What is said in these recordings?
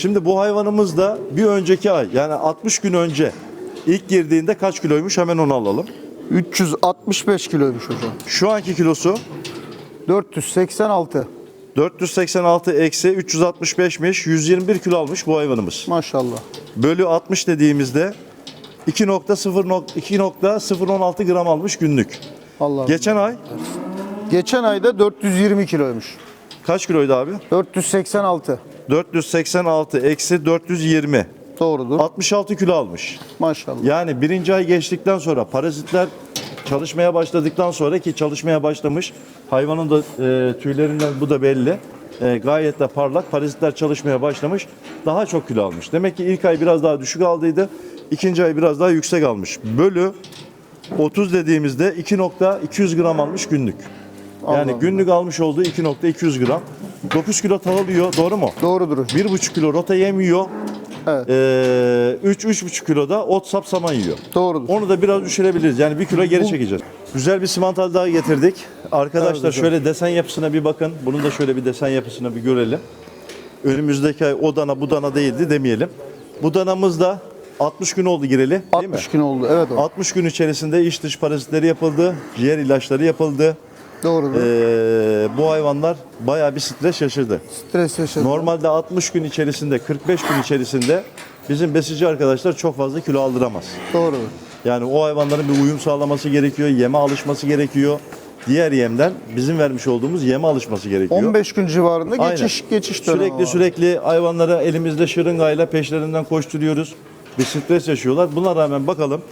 Şimdi bu hayvanımız da bir önceki ay yani 60 gün önce ilk girdiğinde kaç kiloymuş hemen onu alalım. 365 kiloymuş hocam. Şu anki kilosu 486. 486 eksi 365'miş. 121 kilo almış bu hayvanımız. Maşallah. Bölü 60 dediğimizde 2.0 2.016 gram almış günlük. Allah. Geçen ay Geçen ayda 420 kiloymuş. Kaç kiloydu abi? 486. 486 eksi 420. Doğrudur. 66 kilo almış. Maşallah. Yani birinci ay geçtikten sonra parazitler çalışmaya başladıktan sonra ki çalışmaya başlamış hayvanın da e, tüylerinden bu da belli. E, gayet de parlak parazitler çalışmaya başlamış daha çok kilo almış. Demek ki ilk ay biraz daha düşük aldıydı. ikinci ay biraz daha yüksek almış. Bölü 30 dediğimizde 2.200 gram almış günlük. Yani Allah günlük almış olduğu 2.200 gram. 9 kilo tahıl doğru mu? Doğrudur hocam. 1,5 kilo rota yem yiyor. Evet. Ee, 3-3,5 kilo da ot sap saman yiyor. Doğrudur. Onu da biraz düşürebiliriz. Yani bir kilo geri çekeceğiz. Güzel bir simantal daha getirdik. Arkadaşlar Evet şöyle desen yapısına bir bakın. Bunun da şöyle bir desen yapısına bir görelim. Önümüzdeki ay o dana bu dana değildi demeyelim. Bu danamız da 60 gün oldu gireli değil 60 mi? gün oldu. Evet hocam. 60 gün içerisinde iç dış parazitleri yapıldı. Ciğer ilaçları yapıldı. Doğrudur. Ee, bu hayvanlar bayağı bir stres yaşadı. Stres yaşadı. Normalde 60 gün içerisinde, 45 gün içerisinde bizim besici arkadaşlar çok fazla kilo aldıramaz. Doğrudur. Yani o hayvanların bir uyum sağlaması gerekiyor, yeme alışması gerekiyor. Diğer yemden bizim vermiş olduğumuz yeme alışması gerekiyor. 15 gün civarında Aynen. geçiş geçiş dönemi Sürekli var. sürekli hayvanlara elimizde şırıngayla peşlerinden koşturuyoruz. Bir stres yaşıyorlar. Buna rağmen bakalım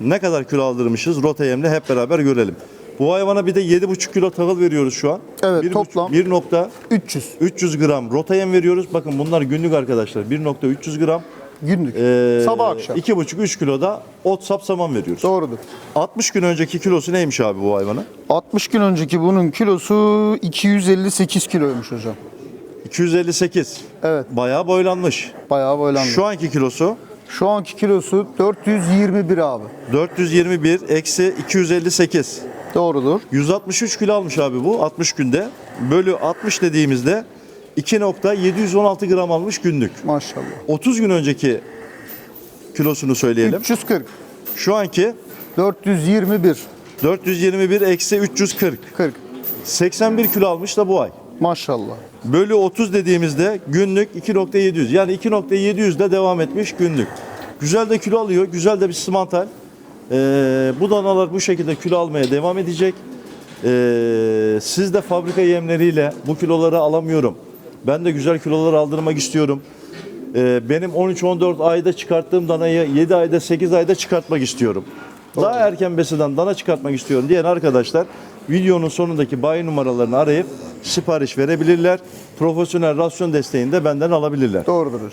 ne kadar kilo aldırmışız rota yemle hep beraber görelim. Bu hayvana bir de 7,5 kilo tahıl veriyoruz şu an. Evet, 1,5 toplam. 1.300 300 300 gram rota yem veriyoruz. Bakın bunlar günlük arkadaşlar. 1.300 gram. günlük. Ee, Sabah akşam. 2,5-3 kilo da ot sap saman veriyoruz. Doğrudur. 60 gün önceki kilosu neymiş abi bu hayvanın? 60 gün önceki bunun kilosu 258 kiloymuş hocam. 258. Evet. Bayağı boylanmış. Bayağı boylandı. Şu, Şu anki kilosu anki kilosu 421 abi. 421 eksi 258. Doğrudur. 163 kilo almış abi bu 60 günde. Bölü 60 dediğimizde 2.716 gram almış günlük. Maşallah. 30 gün önceki kilosunu söyleyelim. 340. Şu anki 421. 421 eksi 340. 40. 81 kilo almış da bu ay. Maşallah. Bölü 30 dediğimizde günlük 2.700. Yani 2.700 de devam etmiş günlük. Güzel de kilo alıyor. Güzel de bir simantal. Ee, bu danalar bu şekilde kilo almaya devam edecek. Ee, siz de fabrika yemleriyle bu kiloları alamıyorum. Ben de güzel kilolar aldırmak istiyorum. Ee, benim 13-14 ayda çıkarttığım danayı 7 ayda 8 ayda çıkartmak istiyorum. Daha erken besiden dana çıkartmak istiyorum diyen arkadaşlar videonun sonundaki bayi numaralarını arayıp sipariş verebilirler. Profesyonel rasyon desteğini de benden alabilirler. Doğrudur.